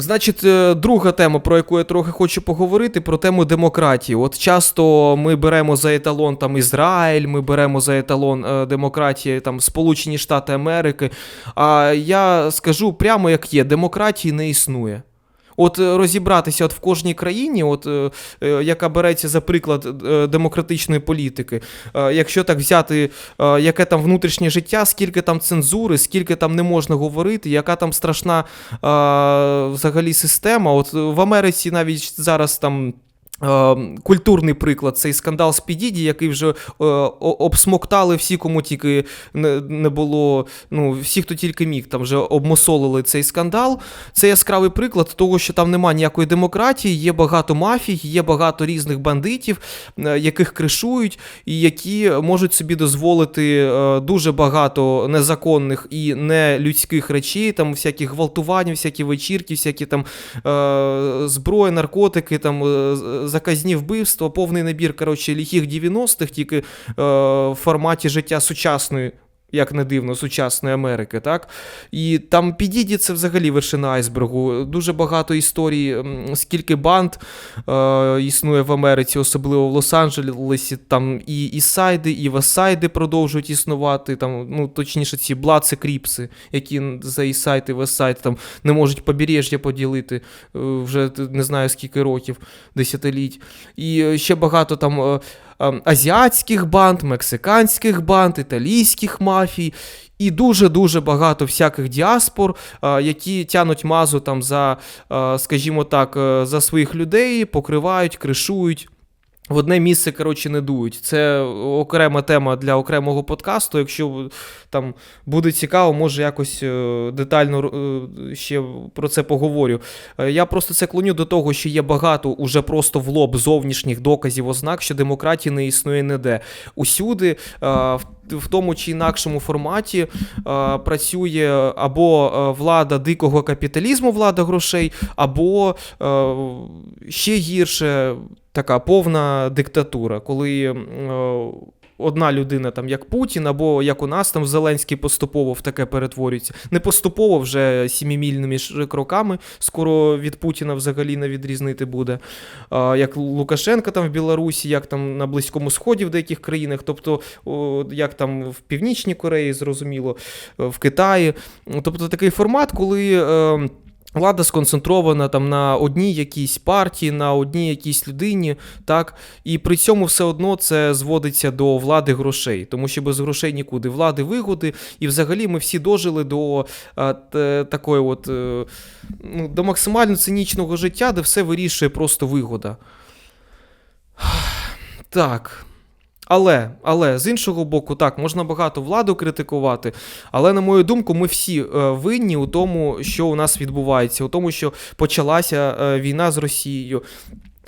Значить, е, друга тема, про яку я трохи хочу поговорити, про тему демократії. От часто ми беремо за еталон там Ізраїль, ми беремо за еталон е, демократії там Сполучені Штати Америки. А я скажу прямо як є: демократії не існує. От е, розібратися от в кожній країні, от, е, е, яка береться за приклад демократичної політики, якщо так взяти, яке там внутрішнє життя, скільки там цензури, скільки там не можна говорити, яка там страшна взагалі система. От в Америці навіть зараз там. Е, Культурний приклад цей скандал з Підіді, який вже е, обсмоктали всі, кому тільки не, було. Ну, всі, хто тільки міг, там вже обмосолили цей скандал. Це яскравий приклад того, що там немає ніякої демократії, є багато мафій, є багато різних бандитів, е, яких кришують, і які можуть собі дозволити е, дуже багато незаконних і нелюдських речей, там всякі гвалтування, всякі вечірки, всякі там е, зброї, наркотики, там заказні вбивства, повний набір, коротше, ліхих 90-х, тільки е, в форматі життя сучасної. Як не дивно, сучасної Америки, так? І там підіді це взагалі вершина айсбергу. Дуже багато історій, скільки банд е, існує в Америці, особливо в Лос-Анджелесі. Там і Ісайди, і Весайди продовжують існувати. Там, ну, точніше, ці Бладси Кріпси, які за Ісайд і Весайд там не можуть побережжя поділити е, вже не знаю скільки років, десятиліть. І е, ще багато там. е, азіатських банд, мексиканських банд, італійських мафій. І дуже-дуже багато всяких діаспор, е, які тянуть мазу там за, е, скажімо так, е, за своїх людей, покривають, кришують. В одне місце, коротше, не дують. Це окрема тема для окремого подкасту. Якщо там буде цікаво, може якось е, детально е, ще про це поговорю. Е, Я просто це клоню до того, що є багато уже просто в лоб зовнішніх доказів ознак, що демократії не існує ніде. Усюди, в, в тому чи інакшому форматі, е, працює або е, влада дикого капіталізму, влада грошей, або е, ще гірше. Така повна диктатура, коли е, одна людина, там як Путін, або як у нас там Зеленський поступово в таке перетворюється. Не поступово вже сімімільними кроками. Скоро від Путіна взагалі не відрізнити буде. А, як Лукашенка там в Білорусі, як там на Близькому Сході в деяких країнах, тобто як там в Північній Кореї, зрозуміло, е, в Китаї. Тобто такий формат, коли. Влада сконцентрована там на одній якійсь партії, на одній якійсь людині, так, і при цьому все одно це зводиться до влади грошей, тому що без грошей нікуди. Влади вигоди, і взагалі ми всі дожили до а, т, такої от, е, ну, до максимально цинічного життя, де все вирішує просто вигода. Так. Але, але з іншого боку, так, можна багато владу критикувати, але, на мою думку, ми всі е, винні у тому, що у нас відбувається, у тому, що почалася е, війна з Росією,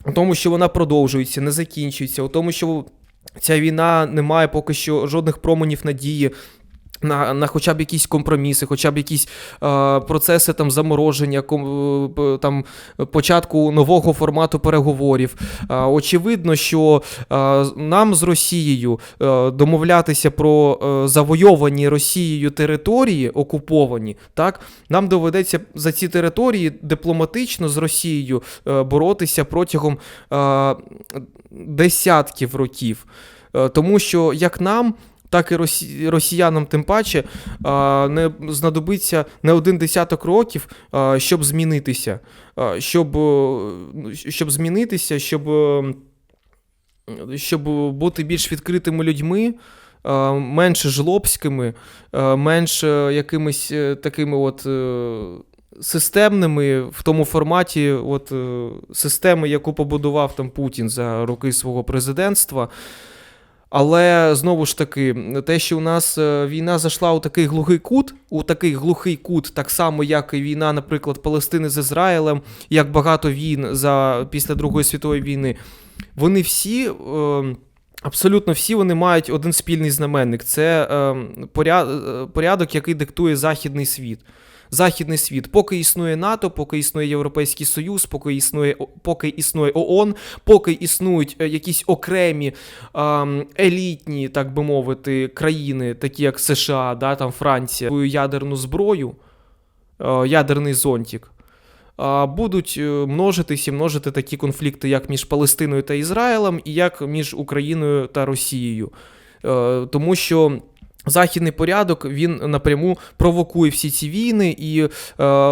у тому, що вона продовжується, не закінчується, у тому, що ця війна не має поки що жодних променів надії. На, на хоча б якісь компроміси, хоча б якісь е, процеси там замороження, ком, е, там початку нового формату переговорів. Е, очевидно, що е, нам з Росією е, домовлятися про е, завойовані Росією території, окуповані, так нам доведеться за ці території дипломатично з Росією е, боротися протягом е, десятків років. Е, тому що як нам. Так і росі... росіянам, тим паче, не знадобиться не один десяток років, щоб змінитися. Щоб, е, щоб змінитися, щоб, е, щоб бути більш відкритими людьми, менше жлобськими, менш е, якимись е, такими от. е, Системними в тому форматі, от е, системи, яку побудував там Путін за роки свого президентства. Але знову ж таки, те, що у нас е, війна зайшла у такий глухий кут, у такий глухий кут, так само, як і війна, наприклад, Палестини з Ізраїлем, як багато війн за після Другої світової війни, вони всі. Е, Абсолютно всі вони мають один спільний знаменник. Це е, поря- е, порядок, який диктує західний світ. Західний світ, поки існує НАТО, поки існує Європейський Союз, поки існує, поки існує ООН, поки існують е, якісь окремі ем, елітні, так би мовити, країни, такі як США, да, там Франція, свою ядерну зброю, е, ядерний зонтик. будуть е, множитись і множити такі конфлікти, як між Палестиною та Ізраїлем, і як між Україною та Росією. Е, Тому що. Західний порядок він напряму провокує всі ці війни, і е,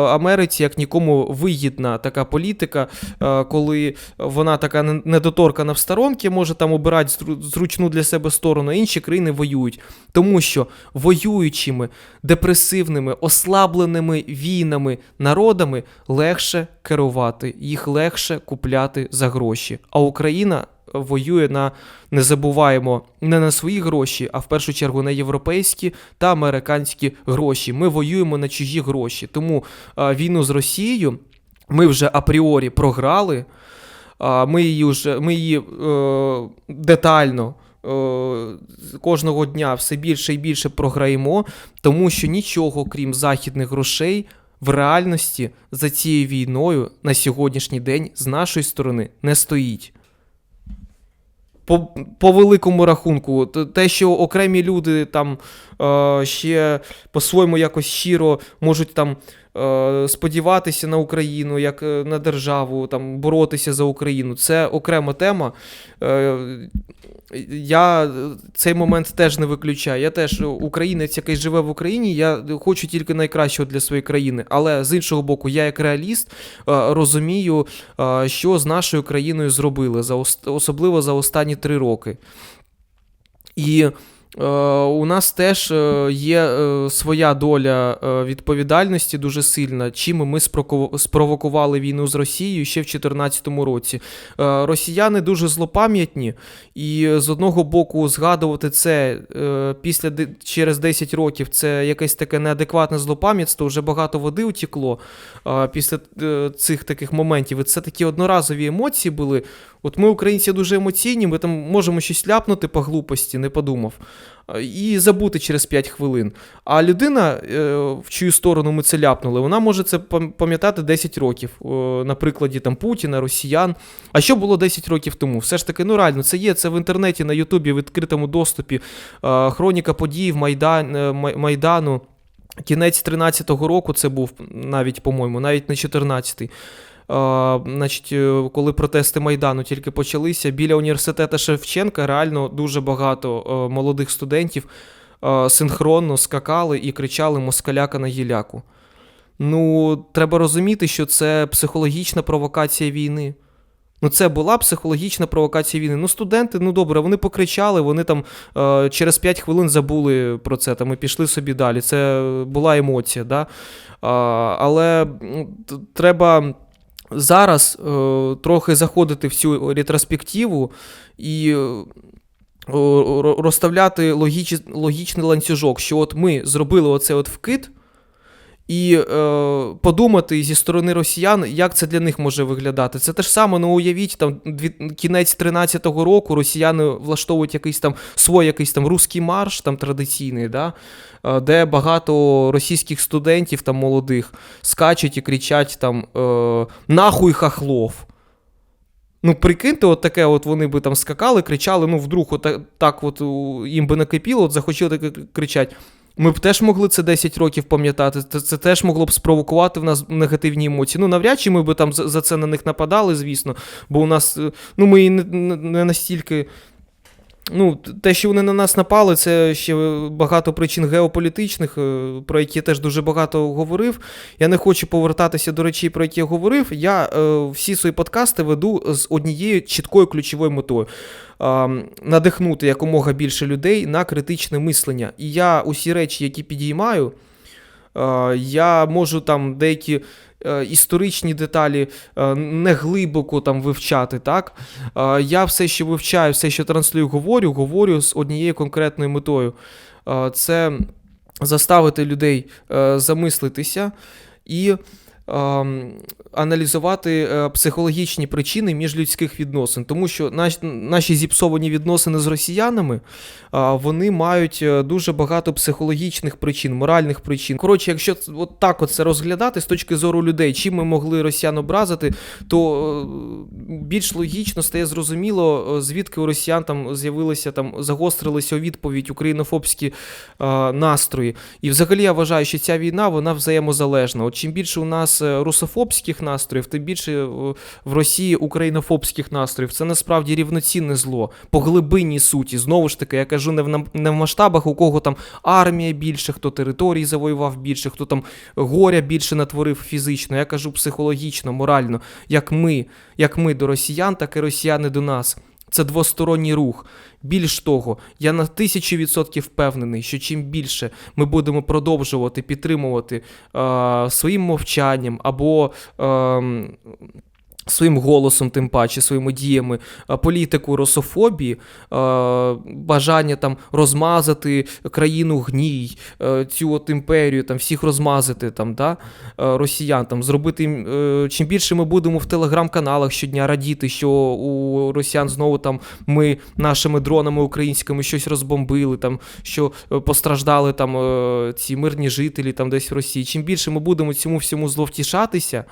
Америці як нікому вигідна така політика, е, коли вона така не- недоторкана в сторонки, може там обирати зручну для себе сторону, а інші країни воюють. Тому що воюючими, депресивними, ослабленими війнами народами легше керувати, їх легше купляти за гроші. А Україна воює на не забуваємо не на свої гроші, а в першу чергу на європейські та американські гроші. Ми воюємо на чужі гроші. Тому війну з Росією ми вже апріорі програли. Ми її вже ми її е, детально. е, Кожного дня все більше і більше програємо, тому що нічого, крім західних грошей, в реальності за цією війною на сьогоднішній день з нашої сторони не стоїть. По, по великому рахунку, те, що окремі люди там е, ще по-своєму якось щиро можуть там сподіватися на Україну, як е, на державу, там боротися за Україну, це окрема тема. Е, я е, цей момент теж не виключаю. Я теж українець, який живе в Україні. Я хочу тільки найкращого для своєї країни. Але з іншого боку, я як реаліст е, розумію, е, що з нашою країною зробили особливо за останні три роки. І е, у нас теж е, є е, своя доля е, відповідальності дуже сильна, чим ми спровокували війну з Росією ще в 2014 році. Е, росіяни дуже злопам'ятні, і з одного боку згадувати це е, після через 10 років це якесь таке неадекватне злопам'ятство, вже багато води утекло е, після е, цих таких моментів. І це такі одноразові емоції були. От ми, українці, дуже емоційні, ми там можемо щось ляпнути по глупості, не подумав, і забути через 5 хвилин. А людина, е, в чию сторону ми це ляпнули, вона може це пам'ятати 10 років, на прикладі там Путіна, росіян. А що було 10 років тому? Все ж таки, ну реально, це є, це в інтернеті, на Ютубі, в відкритому доступі. Хроніка подій Майдан, е, Майдану. Кінець 13-го року це був навіть, по-моєму, навіть не 14-й. Значить, е, коли протести Майдану тільки почалися, біля університету Шевченка реально дуже багато е, молодих студентів е, синхронно скакали і кричали москаляка на гіляку. Ну, треба розуміти, що це психологічна провокація війни. Ну, це була психологічна провокація війни. Ну, студенти, ну добре, вони покричали, вони там е, через 5 хвилин забули про це там і пішли собі далі. Це була емоція, да? а, але треба зараз е, трохи заходити в цю ретроспективу і. е, Розставляти логіч, логічний ланцюжок, що от ми зробили оце от вкид, і е, подумати зі сторони росіян, як це для них може виглядати. Це те ж саме, ну уявіть, там кінець 13-го року росіяни влаштовують якийсь там свій якийсь там русський марш, там традиційний, да, е, де багато російських студентів там молодих скачуть і кричать там е, нахуй хахлов. Ну, прикиньте, от таке, от вони би там скакали, кричали, ну, вдруг от так от їм би накипіло, от захотіли таке кричать. Ми б теж могли це 10 років пам'ятати. Це, це теж могло б спровокувати в нас негативні емоції. Ну, навряд чи ми б там за, це на них нападали, звісно. Бо у нас, е, ну, ми не, не настільки. Ну, те, що вони на нас напали, це ще багато причин геополітичних, е, про які я теж дуже багато говорив. Я не хочу повертатися до речей, про які я говорив. Я е, всі свої подкасти веду з однією чіткою ключовою метою. Надихнути якомога більше людей на критичне мислення. І я усі речі, які підіймаю, е, я можу там деякі історичні деталі е, не глибоко там вивчати, так? Е, Я все, що вивчаю, все, що транслюю, говорю, говорю з однією конкретною метою. Е, Це заставити людей е, замислитися і аналізувати е, психологічні причини міжлюдських відносин, тому що наші зіпсовані відносини з росіянами вони мають е, дуже багато психологічних причин, моральних причин. Коротше, якщо от так от це розглядати з точки зору людей, чим ми могли росіян образити, то е, більш логічно стає зрозуміло, звідки у росіян там з'явилися там загострилися у відповідь українофобські настрої. І взагалі я вважаю, що ця війна вона взаємозалежна. От чим більше у нас е, русофобських настроїв, тим більше е, в Росії українофобських настроїв. Це насправді рівноцінне зло по глибинній суті. Знову ж таки, я кажу не в не в масштабах, у кого там армія більше, хто території завоював більше, хто там горя більше натворив фізично. Я кажу психологічно, морально, як ми, як ми до росіян, так і росіяни до нас. Це двосторонній рух. Більш того, я на тисячу відсотків впевнений, що чим більше ми будемо продовжувати підтримувати е, своїм мовчанням або е, своїм голосом, тим паче, своїми діями, е, політику русофобії, е, бажання там розмазати країну гній, е, цю от імперію, там всіх розмазати, там, да, росіян, там, зробити їм, чим більше ми будемо в телеграм-каналах щодня радіти, що у росіян знову там ми нашими дронами українськими щось розбомбили, там, що постраждали там ці мирні жителі там десь в Росії. Чим більше ми будемо цьому всьому зловтішатися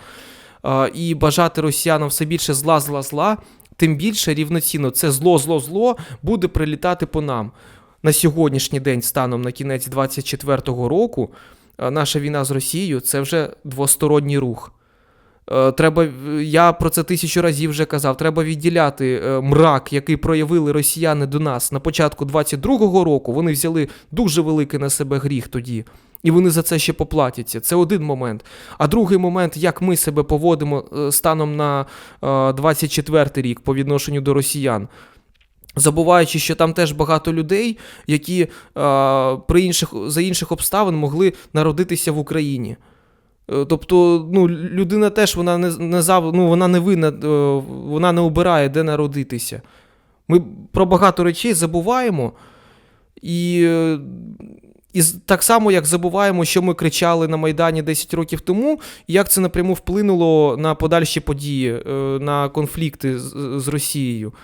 і бажати росіянам все більше зла, зла, зла, тим більше рівноцінно це зло, зло, зло буде прилітати по нам. На сьогоднішній день, станом на кінець 24-го року, наша війна з Росією це вже двосторонній рух. Е, Треба, е, я про це тисячу разів вже казав. Треба відділяти е, мрак, який проявили росіяни до нас на початку 22-го року. Вони взяли дуже великий на себе гріх тоді. І вони за це ще поплатяться. Це один момент. А другий момент, як ми себе поводимо е, станом на е, 24-й рік по відношенню до росіян. Забуваючи, що там теж багато людей, які е, при інших, за інших обставин могли народитися в Україні. Е, Тобто, ну, людина теж вона не, не, зав, ну, вона не винна, е, вона не обирає, де народитися. Ми про багато речей забуваємо. І, е, і так само, як забуваємо, що ми кричали на Майдані 10 років тому, і як це напряму вплинуло на подальші події, е, на конфлікти з, з Росією.